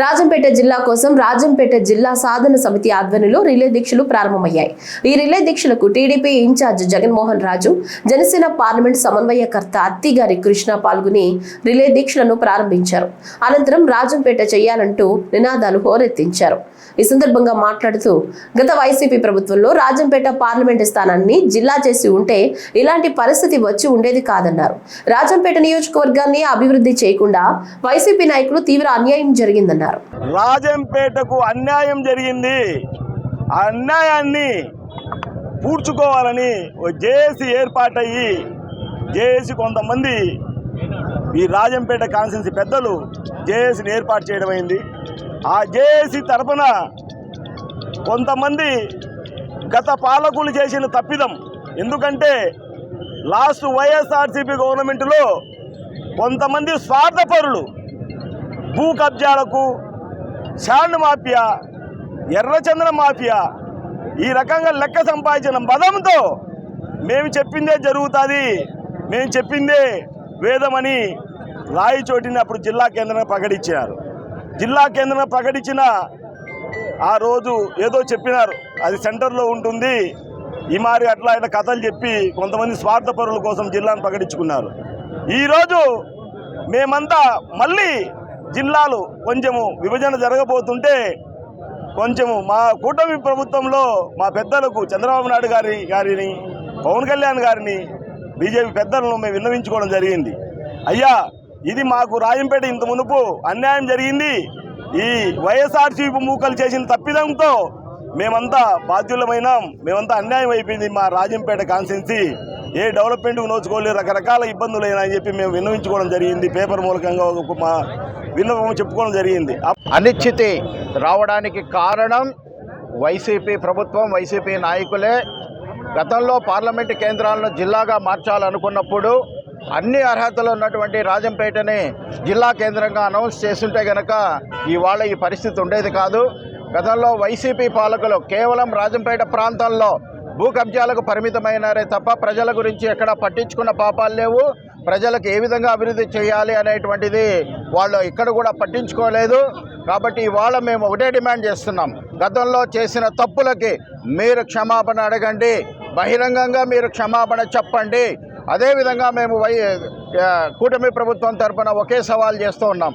రాజంపేట జిల్లా కోసం రాజంపేట జిల్లా సాధన సమితి ఆధ్వర్యంలో రిలే దీక్షలు ప్రారంభమయ్యాయి. ఈ relay దీక్షలకు TDP in-charge Jaganmohan Raju Janasena parliament సమన్వయకర్త అత్తిగారి కృష్ణ పాల్గొని రిలే దీక్షలను ప్రారంభించారు. అనంతరం రాజంపేట చేయాలంటూ నినాదాలు హోరెత్తించారు. ఈ సందర్భంగా మాట్లాడుతూ గత వైసీపీ ప్రభుత్వంలో రాజంపేట పార్లమెంటు స్థానాన్ని జిల్లా చేసి ఉంటే ఇలాంటి పరిస్థితి వచ్చి ఉండేది కాదన్నారు. రాజంపేట నియోజకవర్గాన్ని అభివృద్ధి చేయకుండా వైసీపీ నాయకులు తీవ్ర అన్యాయం జరిగిందన్నారు. రాజంపేటకు అన్యాయం జరిగింది. ఆ అన్యాయాన్ని పూడ్చుకోవాలని ఓ జేఏసీ ఏర్పాటయ్యి జేఏసీ కొంతమంది ఈ రాజంపేట కాన్సెన్సీ పెద్దలు జేఏసీని ఏర్పాటు చేయడం అయింది. ఆ జేఏసీ తరపున కొంతమంది గత పాలకులు చేసిన తప్పిదం. ఎందుకంటే లాస్ట్ వైఎస్ఆర్సీపీ గవర్నమెంట్లో కొంతమంది స్వార్థపరులు భూ కబ్జాలకు శాండ్ మాఫియా ఎర్రచందన మాఫియా ఈ రకంగా లెక్క సంపాదించిన మదంతో మేము చెప్పిందే జరుగుతుంది. మేము చెప్పిందే వేదమని రాయిచోటిని అప్పుడు జిల్లా కేంద్రంగా ప్రకటించారు జిల్లా కేంద్రంగా ప్రకటించిన ఆ రోజు ఏదో చెప్పినారు. అది సెంటర్లో ఉంటుంది. ఈ మారి అట్లా ఇట్లా కథలు చెప్పి కొంతమంది స్వార్థపరుల కోసం జిల్లాను ప్రకటించుకున్నారు. ఈరోజు మేమంతా మళ్ళీ జిల్లాలు కొంచెము విభజన జరగబోతుంటే కొంచెము మా కూటమి ప్రభుత్వంలో మా పెద్దలకు చంద్రబాబు నాయుడు గారి గారిని పవన్ కళ్యాణ్ గారిని బీజేపీ పెద్దలను మేము విన్నవించుకోవడం జరిగింది. అయ్యా ఇది మాకు రాయంపేట ఇంత మునుపు అన్యాయం జరిగింది. ఈ వైఎస్ఆర్సీపీ మూకలు చేసిన తప్పిదంతో మేమంతా బాధ్యులమైనాం. మేమంతా అన్యాయం అయిపోయింది మా రాజంపేట కాన్సెన్సీ ఏ డెవలప్మెంట్కు నోచుకోలేదు రకరకాల ఇబ్బందులు అయినా అని చెప్పి మేము విన్నవించుకోవడం జరిగింది. పేపర్ మూలకంగా ఒక మా విన్నపం చెప్పుకోవడం జరిగింది. అనిశ్చితి రావడానికి కారణం వైసీపీ ప్రభుత్వం వైసీపీ నాయకులే. గతంలో పార్లమెంటు కేంద్రాలను జిల్లాగా మార్చాలనుకున్నప్పుడు అన్ని అర్హతలు ఉన్నటువంటి రాజంపేటని జిల్లా కేంద్రంగా అనౌన్స్ చేస్తుంటే గనక ఇవాళ ఈ పరిస్థితి ఉండేది కాదు. గతంలో వైసీపీ పాలకులు కేవలం రాజంపేట ప్రాంతంలో భూ కబ్జాలకు పరిమితమైనారే తప్ప ప్రజల గురించి ఎక్కడ పట్టించుకున్న పాపాలు లేవు. ప్రజలకు ఏ విధంగా అభివృద్ధి చేయాలి అనేటువంటిది వాళ్ళు ఇక్కడ కూడా పట్టించుకోలేదు. కాబట్టి ఇవాళ మేము ఒకటే డిమాండ్ చేస్తున్నాం. గతంలో చేసిన తప్పులకి మీరు క్షమాపణ అడగండి. బహిరంగంగా మీరు క్షమాపణ చెప్పండి. అదేవిధంగా మేము వై కూటమి ప్రభుత్వం తరపున ఒకే సవాల్ చేస్తూ ఉన్నాం.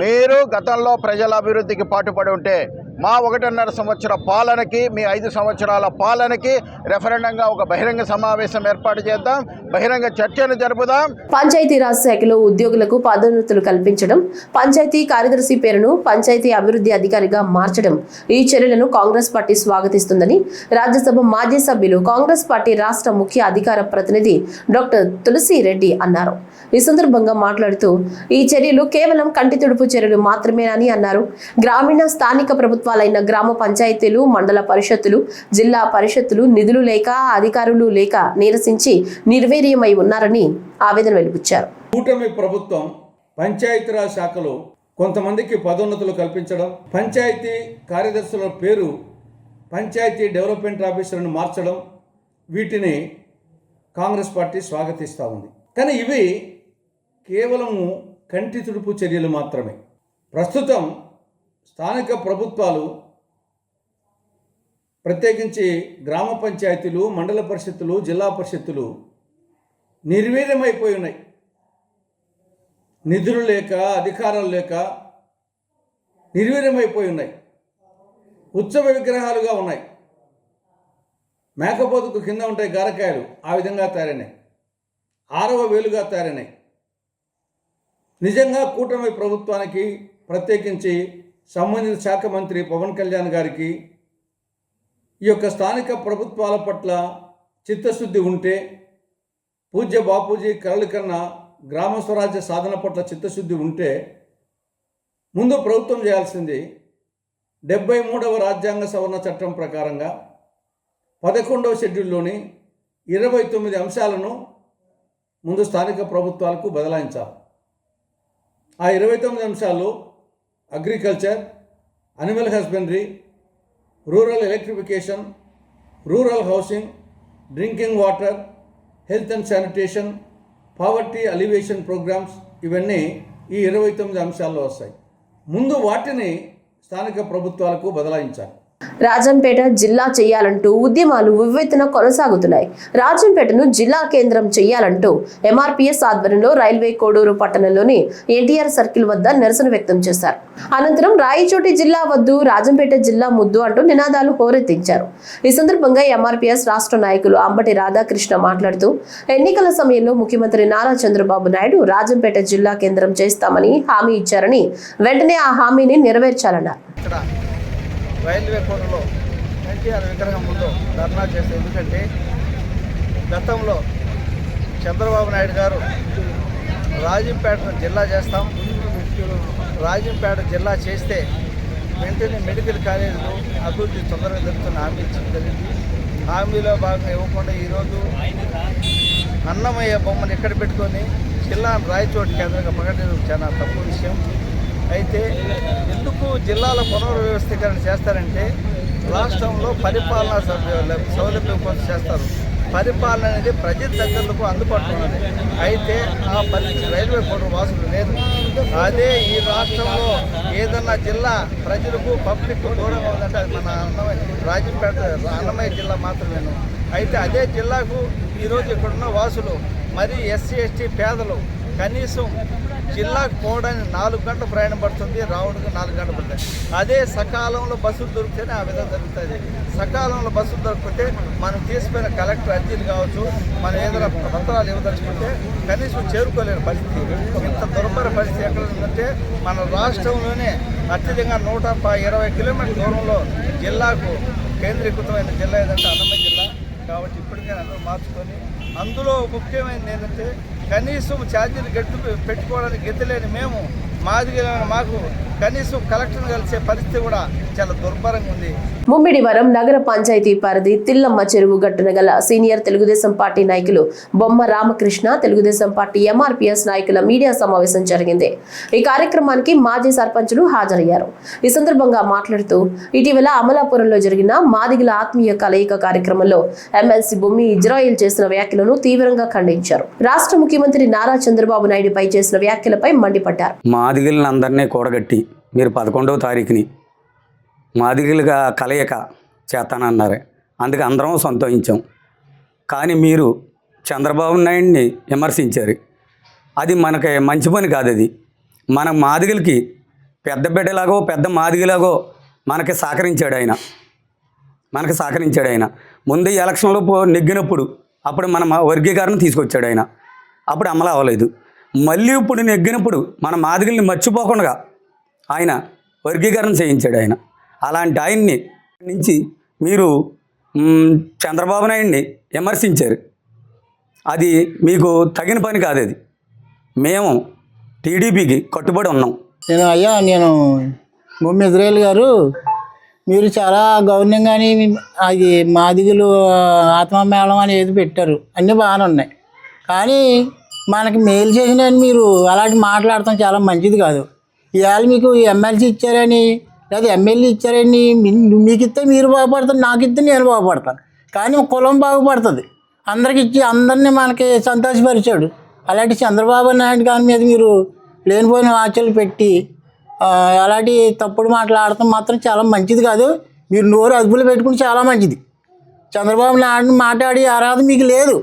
మీరు గతంలో ప్రజల అభివృద్ధికి పాటుపడి ఉంటే మా ఒకటిన్నర సంవత్సర పాలనకి మీ ఐదు సంవత్సరాల పాలనకి రెఫరెండంగా ఒక బహిరంగ సమావేశం ఏర్పాటు చేద్దాం. బహిరంగ చర్చను జరుపుదాం. పంచాయతీరాజ్ శాఖలో ఉద్యోగులకు పదోన్నతులు కల్పించడం పంచాయతీ కార్యదర్శి పేరును పంచాయతీ అభివృద్ధి అధికారిగా మార్చడం ఈ చర్యలను కాంగ్రెస్ పార్టీ స్వాగతిస్తుందని రాజ్యసభ మాజీ సభ్యులు కాంగ్రెస్ పార్టీ రాష్ట్ర ముఖ్య అధికార ప్రతినిధి డాక్టర్ తులసి రెడ్డి అన్నారు. ఈ సందర్భంగా మాట్లాడుతూ ఈ చర్యలు కేవలం కంటి తుడుపు చర్యలు మాత్రమేనని అన్నారు. గ్రామీణ స్థానిక ప్రభుత్వాలైన గ్రామ పంచాయతీలు మండల పరిషత్తులు జిల్లా పరిషత్తులు నిధులు లేక అధికారులు లేక నీరసించి నిర్వీర్యమై ఉన్నారని ఆవేదన వెలిపించారు. కూటమి ప్రభుత్వం పంచాయతీరాజ్ శాఖలో కొంతమందికి పదోన్నతులు కల్పించడం పంచాయతీ కార్యదర్శుల పేరు పంచాయతీ డెవలప్మెంట్ ఆఫీసర్ను మార్చడం వీటిని కాంగ్రెస్ పార్టీ స్వాగతిస్తూ ఉంది. కానీ ఇవి కేవలము కంటి తుడుపు చర్యలు మాత్రమే. ప్రస్తుతం స్థానిక ప్రభుత్వాలు ప్రత్యేకించి గ్రామ పంచాయతీలు మండల పరిషత్తులు జిల్లా పరిషత్తులు నిర్వీర్యమైపోయి ఉన్నాయి. నిధులు లేక అధికారం లేక నిర్వీర్యమైపోయి ఉన్నాయి. ఉత్సవ విగ్రహాలుగా ఉన్నాయి. మేకపోతుకు కింద ఉంటాయి గారకాయలు ఆ విధంగా తయారైనాయి. ఆరవ వేలుగా తయారైనాయి. నిజంగా కూటమి ప్రభుత్వానికి ప్రత్యేకించి సంబంధిత శాఖ మంత్రి పవన్ కళ్యాణ్ గారికి ఈ యొక్క స్థానిక ప్రభుత్వాల పట్ల చిత్తశుద్ధి ఉంటే పూజ్య బాపూజీ కరళ కన్నా గ్రామ స్వరాజ్య సాధన పట్ల చిత్తశుద్ధి ఉంటే ముందు ప్రభుత్వం చేయాల్సింది డెబ్బై మూడవ రాజ్యాంగ సవరణ చట్టం ప్రకారంగా పదకొండవ షెడ్యూల్లోని ఇరవై తొమ్మిది అంశాలను ముందు స్థానిక ప్రభుత్వాలకు బదలాయించాలి. ఆ ఇరవై తొమ్మిది అంశాలు agriculture animal husbandry rural electrification rural housing drinking water health and sanitation poverty alleviation programs ఇవన్నీ ఈ ఇరవై తొమ్మిది అంశాల్లో వస్తాయి. ముందు వాటిని స్థానిక ప్రభుత్వాలకు బదలాయించాలి. రాజంపేట జిల్లా చేయాలంటూ ఉద్యమాలు ఉవ్వెత్తున కొనసాగుతున్నాయి. రాజంపేటను జిల్లా కేంద్రం చేయాలంటూ ఎంఆర్పీఎస్ ఆధ్వర్యంలో రైల్వే కోడూరు పట్టణంలోని ఎన్టీఆర్ సర్కిల్ వద్ద నిరసన వ్యక్తం చేశారు. అనంతరం రాయచోటి జిల్లా వద్దు రాజంపేట జిల్లా ముద్దు అంటూ నినాదాలు హోరెత్తించారు. ఈ సందర్భంగా ఎంఆర్పీఎస్ రాష్ట్ర నాయకులు అంబటి రాధాకృష్ణ మాట్లాడుతూ ఎన్నికల సమయంలో ముఖ్యమంత్రి నారా చంద్రబాబు నాయుడు రాజంపేట జిల్లా కేంద్రం చేస్తామని హామీ ఇచ్చారని వెంటనే ఆ హామీని నెరవేర్చాలన్నారు. రైల్వే కోటలో ఎన్టీఆర్ విగ్రహం ముందు ధర్నా చేస్తే ఎందుకంటే గతంలో చంద్రబాబు నాయుడు గారు రాజంపేటను జిల్లా చేస్తాం. రాజంపేట జిల్లా చేస్తే వెంటనే మెడికల్ కాలేజీలు అభివృద్ధి తొందరగా జరుగుతున్న హామీ జరిగింది. హామీలో భాగంగా ఇవ్వకుండా ఈరోజు అన్నమయ్య బొమ్మను ఇక్కడ పెట్టుకొని జిల్లాను రాయచోటు కేంద్రంగా ప్రకటించడం చాలా తక్కువ విషయం. అయితే ఎందుకు జిల్లాల పునర్వ్యవస్థీకరణ చేస్తారంటే రాష్ట్రంలో పరిపాలనా సౌ- సౌలభ్యం కోసం చేస్తారు. పరిపాలన అనేది ప్రజల దగ్గరకు అందుబాటులో ఉన్నది. అయితే ఆ పరిస్థితి రైల్వే కోట వాసులు లేదు. అదే ఈ రాష్ట్రంలో ఏదన్నా జిల్లా ప్రజలకు పబ్లిక్ దూరంగా ఉందంటే అది మన అన్నమయ్య రాజంపేట అన్నమయ్య జిల్లా మాత్రమేను. అయితే అదే జిల్లాకు ఈరోజు ఇక్కడున్న వాసులు మరి ఎస్సీ ఎస్టీ పేదలు కనీసం జిల్లాకు పోవడానికి నాలుగు గంటల ప్రయాణం పడుతుంది రావడానికి నాలుగు గంటలు పడుతుంది. అదే సకాలంలో బస్సులు దొరికితేనే ఆ విధంగా జరుగుతుంది. సకాలంలో బస్సులు దొరికితే మనం తీసుకున్న కలెక్టర్ అర్జీలు కావచ్చు మనం ఏదైనా పత్రాలు ఇవ్వదలుచుకుంటే కనీసం చేరుకోలేని పరిస్థితి. ఇంత దుర్భర పరిస్థితి ఎక్కడ ఉందంటే మన రాష్ట్రంలోనే అత్యధికంగా నూట ఇరవై కిలోమీటర్ల దూరంలో జిల్లాకు కేంద్రీకృతమైన జిల్లా ఏదంటే అన్నమయ్య జిల్లా. కాబట్టి ఇప్పటికైనా అందరూ మార్చుకొని అందులో ముఖ్యమైనది ఏంటంటే కనీసం ఛార్జీలు గట్టు పెట్టుకోవడానికి గెత్తలేని మేము మాదిగలైన మాకు కనీసం కలెక్టర్ని కలిసే పరిస్థితి కూడా చాలా దుర్భరంగా ఉంది. ముమ్మిడివరం నగర పంచాయతీ పరిధి తిల్లమ్మ చెరువు గట్టున గల సీనియర్ తెలుగుదేశం పార్టీ నాయకులు బొమ్మ రామకృష్ణ తెలుగుదేశం పార్టీ ఎంఆర్పీఎస్ నాయకుల మీడియా సమావేశం జరిగింది. ఈ కార్యక్రమానికి మాజీ సర్పంచులు హాజరయ్యారు. ఈ సందర్భంగా మాట్లాడుతూ ఇటీవల అమలాపురంలో జరిగిన మాదిగల ఆత్మీయ కలయిక కార్యక్రమంలో ఎమ్మెల్సీ బొమ్మి ఇజ్రాయిల్ చేసిన వ్యాఖ్యలను తీవ్రంగా ఖండించారు. రాష్ట్ర ముఖ్యమంత్రి నారా చంద్రబాబు నాయుడుపై చేసిన వ్యాఖ్యలపై మండిపడ్డారు. మాదిగలందరినీ కూడగట్టి మీరు పదకొండవ తారీఖుని మాదిగలుగా కలయిక చేస్తానన్నారు. అందుకే అందరం సంతోషించాం. కానీ మీరు చంద్రబాబు నాయుడిని విమర్శించారు. అది మనకి మంచి పని కాదు అది. మన మాదిగలకి పెద్ద బిడ్డలాగో పెద్ద మాదిగలాగో మనకి సహకరించాడు ఆయన. మనకి సహకరించాడు ఆయన. ముందు ఎలక్షన్లో పో నెగ్గినప్పుడు అప్పుడు మన మా వర్గీకరణ తీసుకొచ్చాడు ఆయన. అప్పుడు అమలు అవ్వలేదు. మళ్ళీ ఇప్పుడు నెగ్గినప్పుడు మన మాదిగల్ని మర్చిపోకుండా ఆయన వర్గీకరణ చేయించాడు ఆయన. అలాంటి ఆయన్ని నుంచి మీరు చంద్రబాబు నాయుడిని విమర్శించారు. అది మీకు తగిన పని కాదు అది. మేము టీడీపీకి కట్టుబడి ఉన్నాం. నేను అయ్యా నేను బొమ్మి ఇజ్రాయల్ గారు మీరు చాలా గౌరవంగాని అది మాదిగులు ఆత్మమేళం అని ఏది పెట్టారు. అన్నీ బాగానే ఉన్నాయి. కానీ మనకి మేలు చేసిన మీరు అలాంటి మాట్లాడటం చాలా మంచిది కాదు. ఇవాళ మీకు ఎమ్మెల్సీ ఇచ్చారని లేదా ఎమ్మెల్యే ఇచ్చారని మీకు ఇస్తే మీరు బాగుపడతారు నాకు ఇస్తే నేను బాగుపడతాను. కానీ కులం బాగుపడుతుంది. అందరికి ఇచ్చి అందరినీ మనకి సంతోషపరిచాడు. అలాంటి చంద్రబాబు నాయుడు గారి మీద మీరు లేనిపోయిన వాచలు పెట్టి అలాంటి తప్పుడు మాట్లాడటం మాత్రం చాలా మంచిది కాదు. మీరు నోరు అదుపులో పెట్టుకుని చాలా మంచిది. చంద్రబాబు నాయుడు మాట్లాడి అర్హత మీకు లేదు.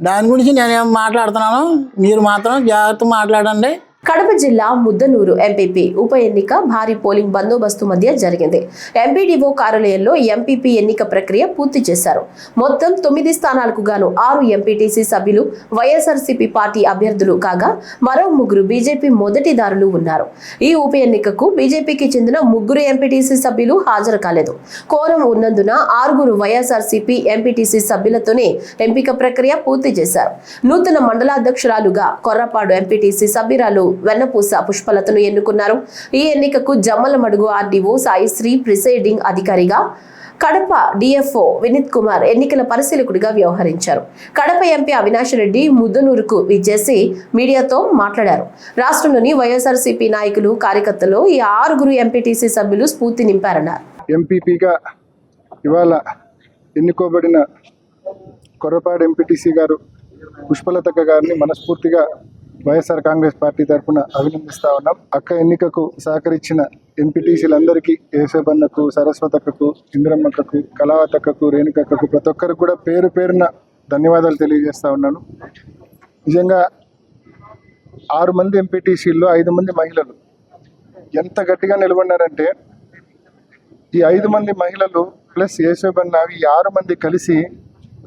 దాని గురించి నేనేం మాట్లాడుతున్నాను మీరు మాత్రం జాగ్రత్త మాట్లాడండి. కడప జిల్లా ముద్దనూరు ఎంపీపీ ఉప ఎన్నిక భారీ పోలింగ్ బందోబస్తు మధ్య జరిగింది. ఎంపీడీఓ కార్యాలయంలో ఎంపీపీ ఎన్నిక ప్రక్రియ పూర్తి చేశారు. మొత్తం తొమ్మిది స్థానాలకు గాను ఆరు ఎంపీటీసీ సభ్యులు వైఎస్ఆర్సీపీ పార్టీ అభ్యర్థులు కాగా మరో ముగ్గురు బీజేపీ మొదటిదారులు ఉన్నారు. ఈ ఉప ఎన్నికకు బీజేపీకి చెందిన ముగ్గురు ఎంపీటీసీ సభ్యులు హాజరు కాలేదు. కోరం ఉన్నందున ఆరుగురు వైఎస్ఆర్సీపీ ఎంపీటీసీ సభ్యులతోనే ఎంపిక ప్రక్రియ పూర్తి చేశారు. నూతన మండలాధ్యక్షురాలుగా కొర్రపాడు ఎంపీటీసీ సభ్యురాలు వెన్నపూస పుష్పలతను ఎన్నుకున్నారు. ఈ ఎన్నికకు జమ్మలమడుగు ఆర్డీఓ సాయిశ్రీ ప్రిసైడింగ్ అధికారిగా కడప డిఎఫ్ఓ వినీత్ కుమార్ ఎన్నికల పరిశీలకుడిగా వ్యవహరించారు. కడప ఎంపీ అవినాష్ రెడ్డి ముద్దునూరుకు విచ్చేసి మీడియాతో మాట్లాడారు. రాష్ట్రంలోని వైఎస్ఆర్సీపీ నాయకులు కార్యకర్తలు ఈ ఆరుగురు ఎంపీటీసీ సభ్యులు స్ఫూర్తి నింపారన్నారు. ఎంపీపీగా ఇవాళ ఎన్నుకోబడిన కొర్రపాడు ఎంపీటీసీ గారు పుష్పలతక్క గారిని మనస్ఫూర్తిగా వైఎస్ఆర్ కాంగ్రెస్ పార్టీ తరఫున అభినందిస్తా ఉన్నాం. అక్క ఎన్నికకు సహకరించిన ఎంపీటీసీలందరికీ యేసబన్నకు సరస్వతక్కకు ఇంద్రమ్మక్కకు కళావతక్కకు రేణుకక్కకు ప్రతి ఒక్కరికి కూడా పేరు పేరున ధన్యవాదాలు తెలియజేస్తా ఉన్నాను. నిజంగా ఆరు మంది ఎంపీటీసీల్లో ఐదు మంది మహిళలు. ఎంత గట్టిగా నిలబడినారంటే ఈ ఐదు మంది మహిళలు ప్లస్ యేసోబన్న ఈ ఆరు మంది కలిసి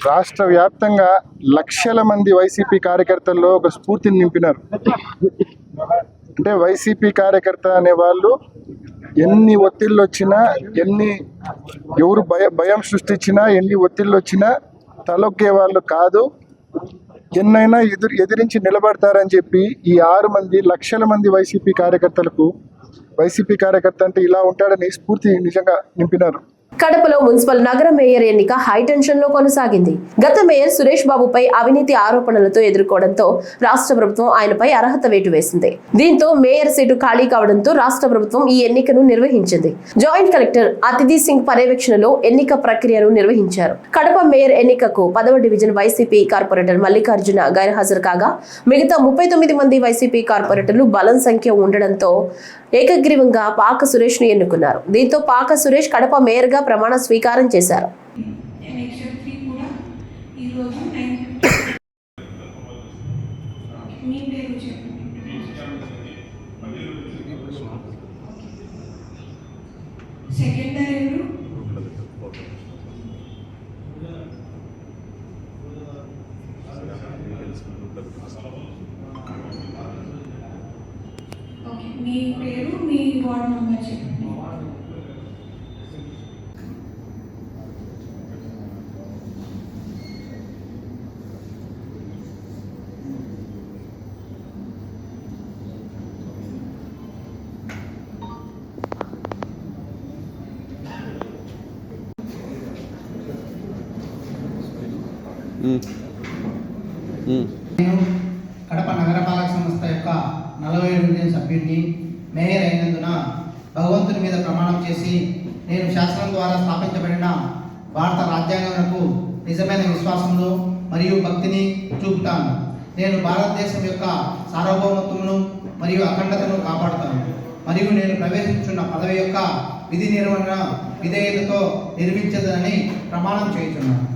రాష్ట్ర వ్యాప్తంగా లక్షల మంది వైసీపీ కార్యకర్తల్లో ఒక స్ఫూర్తిని నింపినారు. అంటే వైసీపీ కార్యకర్త అనే వాళ్ళు ఎన్ని ఒత్తిళ్ళు వచ్చినా ఎన్ని ఎవరు భయ భయం సృష్టించినా ఎన్ని ఒత్తిళ్ళు వచ్చినా తలొక్కే వాళ్ళు కాదు. ఎన్నైనా ఎదురు ఎదిరించి నిలబడతారని చెప్పి ఈ ఆరు మంది లక్షల మంది వైసీపీ కార్యకర్తలకు వైసీపీ కార్యకర్త అంటే ఇలా ఉంటాడని స్ఫూర్తి నిజంగా నింపినారు. కడపలో మున్సిపల్ నగర మేయర్ ఎన్నిక హైటెన్షన్లో కొనసాగింది. గత మేయర్ సురేష్ బాబుపై అవినీతి ఆరోపణలతో ఎదుర్కోవడంతో రాష్ట్ర ప్రభుత్వం ఆయనపై అర్హత వేటు వేసింది. దీంతో మేయర్ సీటు ఖాళీ కావడంతో రాష్ట్ర ప్రభుత్వం ఈ ఎన్నికను నిర్వహించింది. జాయింట్ కలెక్టర్ అతిథి సింగ్ పర్యవేక్షణలో ఎన్నిక ప్రక్రియను నిర్వహించారు. కడప మేయర్ ఎన్నికకు పదవ డివిజన్ వైసీపీ కార్పొరేటర్ మల్లికార్జున గైర్హాజరు కాగా మిగతా ముప్పై తొమ్మిది మంది వైసీపీ కార్పొరేటర్లు బలం సంఖ్య ఉండడంతో ఏకగ్రీవంగా పాక సురేష్ను ఎన్నుకున్నారు. దీంతో పాక సురేష్ కడప మేయర్గా ప్రమాణ స్వీకారం చేశారు. మీ పేరు మీ పేరు మీ వార్డ్ నెంబర్ చెప్పండి. నేను కడప నగరపాలక సంస్థ యొక్క నలభై ఎనిమిది సభ్యుడిని మేయర్ అయినందున భగవంతుని మీద ప్రమాణం చేసి నేను శాసనం ద్వారా స్థాపించబడిన భారత రాజ్యాంగంకు నిజమైన విశ్వాసంలో మరియు భక్తిని చూపుతాను. నేను భారతదేశం యొక్క సార్వభౌమత్వమును మరియు అఖండతను కాపాడుతాను. మరియు నేను ప్రవేశించున్న పదవి యొక్క విధి నిర్వహణ విధేయతతో నిర్మించదని ప్రమాణం చేస్తున్నాను